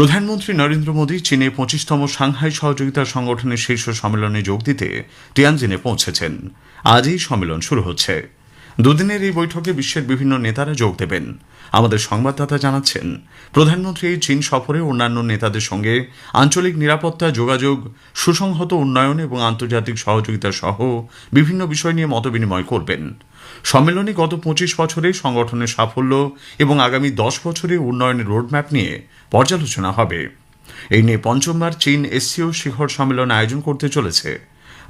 প্রধানমন্ত্রী নরেন্দ্র মোদী চীনে পঁচিশতম সাংহাই সহযোগিতা সংগঠনের শীর্ষ সম্মেলনে যোগ দিতে টিয়ানজিনে পৌঁছেছেন। আজ এই সম্মেলন শুরু হচ্ছে। দুদিনের এই বৈঠকে বিশ্বের বিভিন্ন নেতারা যোগ দেবেন। আমাদের সংবাদদাতা জানাচ্ছেন, প্রধানমন্ত্রী এই চীন সফরে অন্যান্য নেতাদের সঙ্গে আঞ্চলিক নিরাপত্তা, যোগাযোগ, সুসংহত উন্নয়ন এবং আন্তর্জাতিক সহযোগিতা সহ বিভিন্ন বিষয় নিয়ে মতবিনিময় করবেন। সম্মেলনে গত পঁচিশ বছরে সংগঠনের সাফল্য এবং আগামী দশ বছরে উন্নয়নের রোডম্যাপ নিয়ে পর্যালোচনা হবে। এই নিয়ে পঞ্চমবার চীন এসসিও শিখর সম্মেলন আয়োজন করতে চলেছে।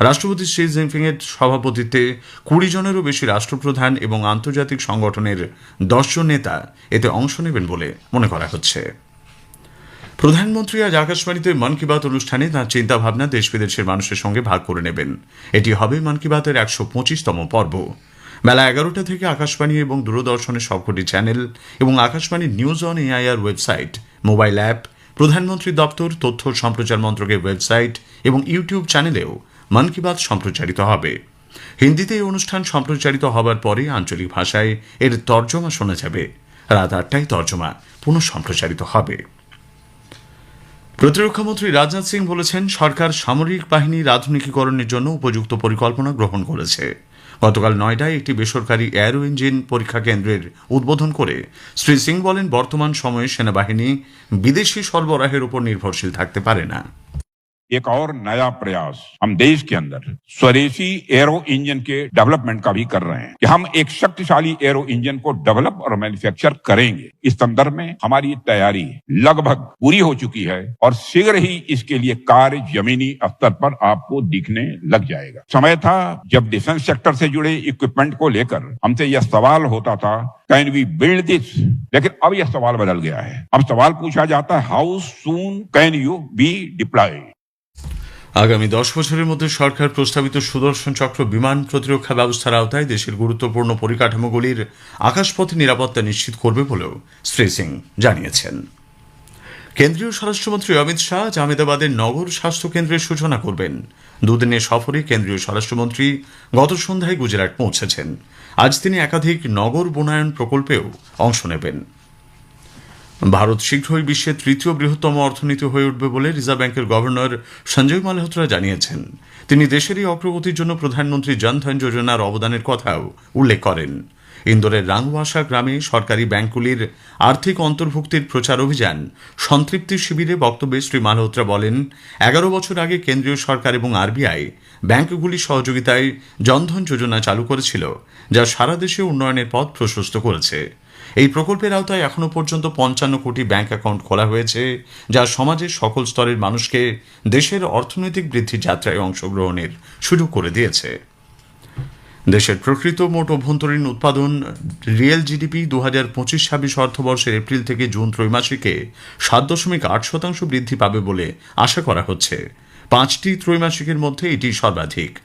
রাষ্ট্রপতি শি জিনপিং এর সভাপতিত্বে কুড়ি জনেরও বেশি রাষ্ট্রপ্রধান এবং আন্তর্জাতিক সংগঠনের দশজন নেতা এতে অংশ নেবেন বলে মনে করা হচ্ছে। প্রধানমন্ত্রী আজ আকাশবাণীতে মন কি বাত অনুষ্ঠানে তাঁর চিন্তাভাবনা দেশ বিদেশের মানুষের সঙ্গে ভাগ করে নেবেন। এটি হবে মন কি বাতের একশো পঁচিশতম পর্ব। বেলা এগারোটা থেকে আকাশবাণী এবং দূরদর্শনের সবকটি চ্যানেল এবং Akashvani news on AIR website mobile app, প্রধানমন্ত্রী দপ্তর, তথ্য সম্প্রচার মন্ত্রকের ওয়েবসাইট এবং ইউটিউব চ্যানেলেও মন কি বাত সম্প্রচারিত হবে। হিন্দিতে এই অনুষ্ঠান সম্প্রচারিত হবার পরে আঞ্চলিক ভাষায় এর তর্জমা শোনা যাবে। রাত আটটায় তর্জমা পুনঃ সম্প্রচারিত হবে। প্রতিরক্ষামন্ত্রী রাজনাথ সিং বলেছেন, সরকার সামরিক বাহিনীর আধুনিকীকরণের জন্য উপযুক্ত পরিকল্পনা গ্রহণ করেছে। গতকাল নয়ডায় একটি বেসরকারি অ্যারো ইঞ্জিন পরীক্ষা কেন্দ্রের উদ্বোধন করে শ্রী সিং বলেন, বর্তমান সময়ে সেনাবাহিনী বিদেশি সরবরাহের উপর নির্ভরশীল থাকতে পারে না। एक और नया प्रयास हम देश के अंदर स्वदेशी एरो इंजन के डेवलपमेंट का भी कर रहे हैं कि हम एक शक्तिशाली एरो इंजन को डेवलप और मैन्युफैक्चर करेंगे। इस संदर्भ में हमारी तैयारी लगभग पूरी हो चुकी है और शीघ्र ही इसके लिए कार्य जमीनी स्तर पर आपको दिखने लग जाएगा। समय था जब डिफेंस सेक्टर से जुड़े इक्विपमेंट को लेकर। हमसे यह सवाल होता था कैन वी बिल्ड दिस लेकिन अब यह सवाल बदल गया है। अब सवाल पूछा जाता है how soon can you be deployed আগামী দশ বছরের মধ্যে সরকার প্রস্তাবিত সুদর্শন চক্র বিমান প্রতিরক্ষা ব্যবস্থার আওতায় দেশের গুরুত্বপূর্ণ পরিকাঠামোগুলির আকাশপথে নিরাপত্তা নিশ্চিত করবে বলেও শ্রী সিং জানিয়েছেন। কেন্দ্রীয় স্বরাষ্ট্রমন্ত্রী অমিত শাহ আজ আহমেদাবাদের নগর স্বাস্থ্য কেন্দ্রের সূচনা করবেন। দুদিনের সফরে কেন্দ্রীয় স্বরাষ্ট্রমন্ত্রী গত সন্ধ্যায় গুজরাট পৌঁছেছেন। আজ তিনি একাধিক নগর বনায়ন প্রকল্পেও অংশ নেবেন। ভারত শীঘ্রই বিশ্বের তৃতীয় বৃহত্তম অর্থনীতি হয়ে উঠবে বলে রিজার্ভ ব্যাংকের গভর্নর সঞ্জয় মালহোত্রা জানিয়েছেন। তিনি দেশের এই অগ্রগতির জন্য প্রধানমন্ত্রী জনধন যোজনার অবদানের কথাও উল্লেখ করেন। ইন্দোরের রাংওয়াসা গ্রামে সরকারি ব্যাংকগুলির আর্থিক অন্তর্ভুক্তির প্রচার অভিযান সন্তৃপ্তি শিবিরে বক্তব্যে শ্রী মালহোত্রা বলেন, এগারো বছর আগে কেন্দ্রীয় সরকার এবং আরবিআই ব্যাংকগুলির সহযোগিতায় জনধন যোজনা চালু করেছিল, যা সারা দেশে উন্নয়নের পথ প্রশস্ত করেছে। এই প্রকল্পের আওতায় এখনও পর্যন্ত পঞ্চান্ন কোটি ব্যাংক অ্যাকাউন্ট খোলা হয়েছে, যা সমাজের সকল স্তরের মানুষকে দেশের অর্থনৈতিক বৃদ্ধির যাত্রায় অংশগ্রহণের সুযোগ করে দিয়েছে। দেশের প্রকৃত মোট অভ্যন্তরীণ উৎপাদন রিয়েল জিডিপি দু হাজার পঁচিশ ছাব্বিশ অর্থবর্ষের এপ্রিল থেকে জুন ত্রৈমাসিকে সাত দশমিক আট শতাংশ বৃদ্ধি পাবে বলে আশা করা হচ্ছে। পাঁচটি ত্রৈমাসিকের মধ্যে এটি সর্বাধিক।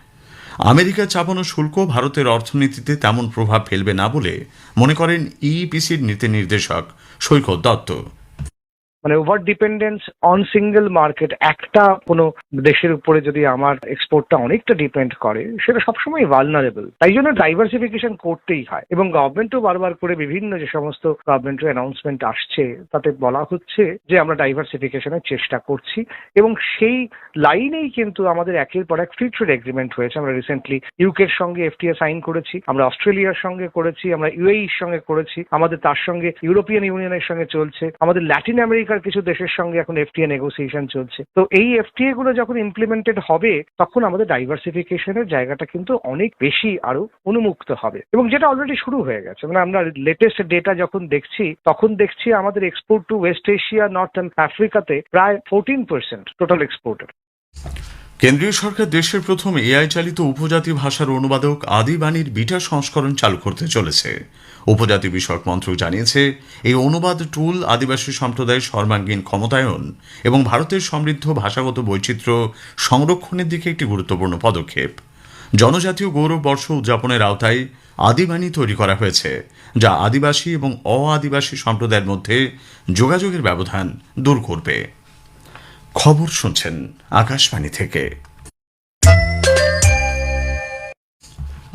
আমেরিকা চাপানো শুল্ক ভারতের অর্থনীতিতে তেমন প্রভাব ফেলবে না বলে মনে করেন ইইপিসির নীতি নির্দেশক সৈকত দত্ত। মানে over dependence on single market একটা কোনো দেশের উপরে যদি আমার এক্সপোর্টটা অনেকটা ডিপেন্ড করে, সেটা সবসময় ভালনারেবল তাই জন্য ডাইভার্সিফিকেশন করতেই হয়। এবং গভর্নমেন্টও বারবার করে বিভিন্ন যে সমস্ত গভর্নমেন্টের অ্যানাউন্সমেন্ট আসছে, তাতে বলা হচ্ছে যে আমরা ডাইভার্সিফিকেশনের চেষ্টা করছি। এবং সেই লাইনেই কিন্তু আমাদের একের পর এক ফ্রি ট্রেড এগ্রিমেন্ট হয়েছে। আমরা রিসেন্টলি ইউকের সঙ্গে এফটিএ সাইন করেছি, আমরা অস্ট্রেলিয়ার সঙ্গে করেছি, আমরা ইউএইর সঙ্গে করেছি, আমাদের তার সঙ্গে ইউরোপিয়ান ইউনিয়নের সঙ্গে চলছে, আমাদের ল্যাটিন আমেরিকার কিছু দেশের সঙ্গে এখন এফটিএ নেগোসিয়েশন চলছে। তো এই এফটিএ গুলো যখন ইমপ্লিমেন্টেড হবে, তখন আমাদের ডাইভার্সিফিকেশনের জায়গাটা কিন্তু অনেক বেশি আরও উন্মুক্ত হবে। এবং যেটা অলরেডি শুরু হয়ে গেছে। মানে আমরা লেটেস্ট ডেটা যখন দেখছি, তখন দেখছি আমাদের export to West Asia North আফ্রিকাতে প্রায় ফোরটিন পার্সেন্ট টোটাল এক্সপোর্টের কেন্দ্রীয় সরকার দেশের প্রথম এআই চালিত উপজাতি ভাষার অনুবাদক আদিবাণীর বিটা সংস্করণ চালু করতে চলেছে। উপজাতি বিষয়ক মন্ত্রক জানিয়েছে, এই অনুবাদ টুল আদিবাসী সম্প্রদায়ের সর্বাঙ্গীন ক্ষমতায়ন এবং ভারতের সমৃদ্ধ ভাষাগত বৈচিত্র্য সংরক্ষণের দিকে একটি গুরুত্বপূর্ণ পদক্ষেপ। জনজাতীয় গৌরব বর্ষ উদযাপনের আওতায় আদিবাণী তৈরি করা হয়েছে, যা আদিবাসী এবং অ আদিবাসী সম্প্রদায়ের মধ্যে যোগাযোগের ব্যবধান দূর করবে। খবর শুনছেন আকাশবাণী থেকে।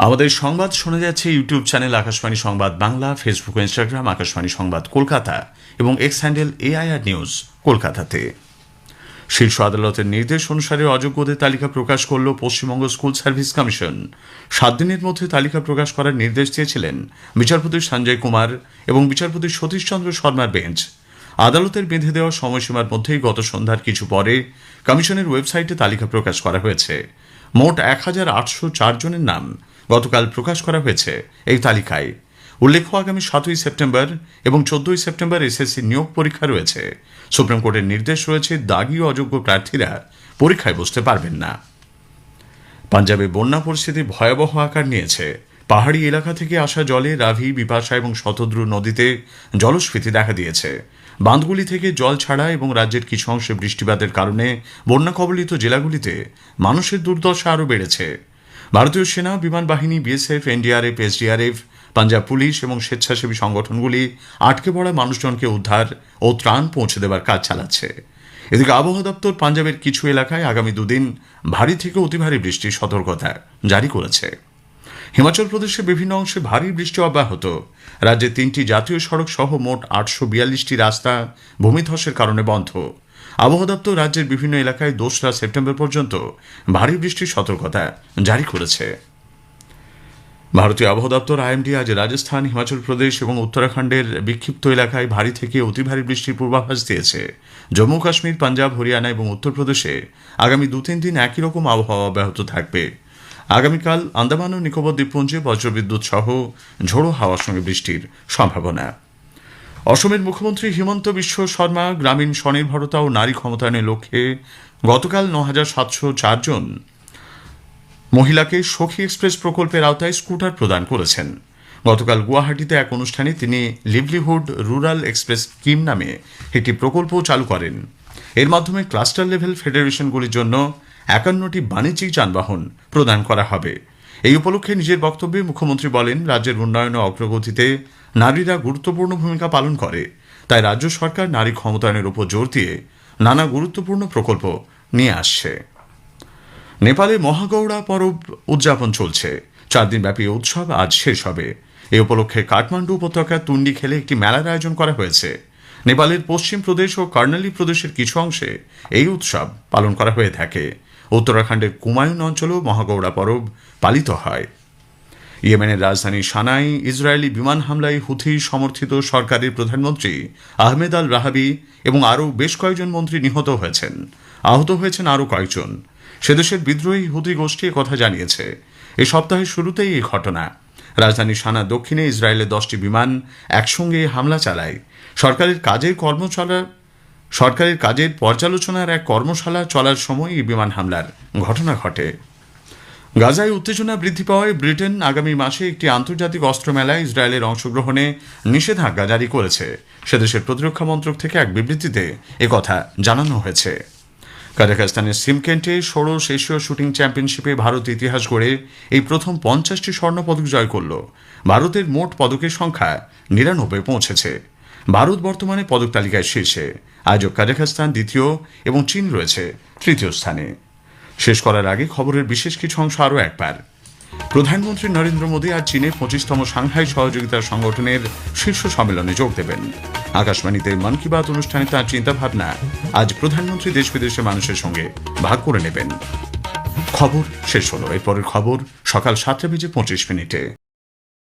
আমাদের সংবাদ শোনা যাচ্ছে ইউটিউব চ্যানেল আকাশবাণী সংবাদ বাংলা ফেসবুক ও ইনস্টাগ্রাম আকাশবাণী সংবাদ কলকাতা এবং এক্স হ্যান্ডেল এআইআর নিউজ কলকাতাতে। শীর্ষ আদালতের নির্দেশ অনুসারে অযোগ্যদের তালিকা প্রকাশ করল পশ্চিমবঙ্গ স্কুল সার্ভিস কমিশন। সাত দিনের মধ্যে তালিকা প্রকাশ করার নির্দেশ দিয়েছিলেন বিচারপতি সঞ্জয় কুমার এবং বিচারপতি সতীশচন্দ্র শর্মার বেঞ্চ। আদালতের বেঁধে দেওয়া সময়সীমার মধ্যেই গত সন্ধ্যার কিছু পরে কমিশনের ওয়েবসাইটে তালিকা প্রকাশ করা হয়েছে। মোট এক হাজার আটশো চার জনের নাম গতকাল প্রকাশ করা হয়েছে এই তালিকায়। উল্লেখ্য, আগামী সাতই সেপ্টেম্বর এবং চোদ্দই সেপ্টেম্বর এসএসসি নিয়োগ পরীক্ষা রয়েছে। সুপ্রিম কোর্টের নির্দেশ রয়েছে, দাগি ও অযোগ্য প্রার্থীরা পরীক্ষায় বসতে পারবেন না। পাঞ্জাবে বন্যা পরিস্থিতি ভয়াবহ আকার নিয়েছে। পাহাড়ি এলাকা থেকে আসা জলে রাভি, বিপাশা এবং শতদ্রু নদীতে জলস্ফীতি দেখা দিয়েছে। বাঁধগুলি থেকে জল ছাড়া এবং রাজ্যের কিছু অংশে বৃষ্টিপাতের কারণে বন্যা কবলিত জেলাগুলিতে মানুষের দুর্দশা আরও বেড়েছে। ভারতীয় সেনা, বিমান বাহিনী, BSF, NDRF, SDRF, Punjab police এবং স্বেচ্ছাসেবী সংগঠনগুলি আটকে পড়া মানুষজনকে উদ্ধার ও ত্রাণ পৌঁছে দেওয়ার কাজ চালাচ্ছে। এদিকে আবহাওয়া দপ্তর পাঞ্জাবের কিছু এলাকায় আগামী দুদিন ভারী থেকে অতি ভারী বৃষ্টির সতর্কতা জারি করেছে। হিমাচল প্রদেশের বিভিন্ন অংশে ভারী বৃষ্টি অব্যাহত। রাজ্যে তিনটি জাতীয় সড়ক সহ মোট আটশো বিয়াল্লিশটি রাস্তা ভূমিধসের কারণে বন্ধ। আবহাওয়া দপ্তর রাজ্যের বিভিন্ন এলাকায় দোসরা সেপ্টেম্বর পর্যন্ত ভারী বৃষ্টির সতর্কতা জারি করেছে। ভারতীয় আবহাওয়া দপ্তর, আইএমডি, আজ রাজস্থান, হিমাচল প্রদেশ এবং উত্তরাখণ্ডের বিক্ষিপ্ত এলাকায় ভারী থেকে অতি ভারী বৃষ্টির পূর্বাভাস দিয়েছে। জম্মু, কাশ্মীর, পাঞ্জাব, হরিয়ানা এবং উত্তরপ্রদেশে আগামী দু তিন দিন একই রকম আবহাওয়া অব্যাহত থাকবে। আগামীকাল আন্দামান ও নিকোবর দ্বীপপুঞ্জে বজ্রবিদ্যুৎ সহ ঝোড়ো হাওয়ার সঙ্গে বৃষ্টির সম্ভাবনা। অসমের মুখ্যমন্ত্রী হিমন্ত বিশ্ব শর্মা, গ্রামীণ স্বনির্ভরতা ও নারী ক্ষমতায়নের লক্ষ্যে গতকাল ন হাজার সাতশো চারজন মহিলাকে সখী এক্সপ্রেস প্রকল্পের আওতায় স্কুটার প্রদান করেছেন। গতকাল গুয়াহাটিতে এক অনুষ্ঠানে তিনি লিভলিহুড রুরাল এক্সপ্রেস স্কিম নামে একটি প্রকল্প চালু করেন। এর মাধ্যমে ক্লাস্টার লেভেল ফেডারেশনগুলির জন্য একান্নটি বাণিজ্যিক যানবাহন প্রদান করা হবে। এই উপলক্ষে নিজের বক্তব্যে মুখ্যমন্ত্রী বলেন, রাজ্যের উন্নয়ন অগ্রগতিতে নারীরা গুরুত্বপূর্ণ ভূমিকা পালন করে। তাই রাজ্য সরকার নারী ক্ষমতায়নের উপর জোর দিয়ে নানা গুরুত্বপূর্ণ প্রকল্প নিয়ে আসছে। নেপালে মহাগৌড়া পরব উদযাপন চলছে। চার দিনব্যাপী উৎসব আজ শেষ হবে। এ উপলক্ষে কাঠমান্ডু উপত্যকার তুন্ডি খেলে একটি মেলার আয়োজন করা হয়েছে। নেপালের পশ্চিম প্রদেশ ও কর্নালি প্রদেশের কিছু অংশে এই উৎসব পালন করা হয়ে থাকে। উত্তরাখণ্ডের কুমায়ুন অঞ্চলেও মহাগৌড়া পরব পালিত হয়। ইয়েমেনের রাজধানী সানাই, ইসরায়েলি বিমান হামলায় হুথি সমর্থিত সরকারের প্রধানমন্ত্রী আহমেদ আল রাহাবি এবং আরও বেশ কয়েকজন মন্ত্রী নিহত হয়েছেন। আহত হয়েছেন আরও কয়েকজন। সেদেশের বিদ্রোহী হুতি গোষ্ঠী কথা জানিয়েছে। এ সপ্তাহের শুরুতেই এই ঘটনা। রাজধানী সানা দক্ষিণে ইসরায়েলের দশটি বিমান একসঙ্গে হামলা চালায়। সরকারের কাজের কর্মশালা সরকারের কাজের পর্যালোচনার এক কর্মশালা চলার সময় এই বিমান হামলার ঘটনা ঘটে। গাজায় উত্তেজনা বৃদ্ধি পাওয়ায় ব্রিটেন আগামী মাসে একটি আন্তর্জাতিক অস্ত্র মেলায় ইসরায়েলের অংশগ্রহণে নিষেধাজ্ঞা জারি করেছে। সেদেশের প্রতিরক্ষা মন্ত্রক থেকে এক বিবৃতিতে একথা জানানো হয়েছে। কাজাখস্তানের সিমকেন্টে ষোড়শ এশীয় শুটিং চ্যাম্পিয়নশিপে ভারত ইতিহাস গড়ে এই প্রথম পঞ্চাশটি স্বর্ণপদক জয় করল। ভারতের মোট পদকের সংখ্যা নিরানব্বই পৌঁছেছে। ভারত বর্তমানে পদক তালিকায় শীর্ষে। আয়োজক কাজাখস্তান দ্বিতীয় এবং চীন রয়েছে তৃতীয় স্থানে। শেষ করার আগে খবরের বিশেষ কিছু অংশ আরও একবার। প্রধানমন্ত্রী নরেন্দ্র মোদী আজ চীনের পঁচিশতম সাংহাই সহযোগিতা সংগঠনের শীর্ষ সম্মেলনে যোগ দেবেন। আকাশবাণীতে মন কি বাত অনুষ্ঠানে তাঁর চিন্তাভাবনা আজ প্রধানমন্ত্রী দেশ বিদেশের মানুষের সঙ্গে ভাগ করে নেবেন। খবর শেষ হলো। এরপরের খবর সকাল সাতটা বেজে পঁচিশ মিনিটে।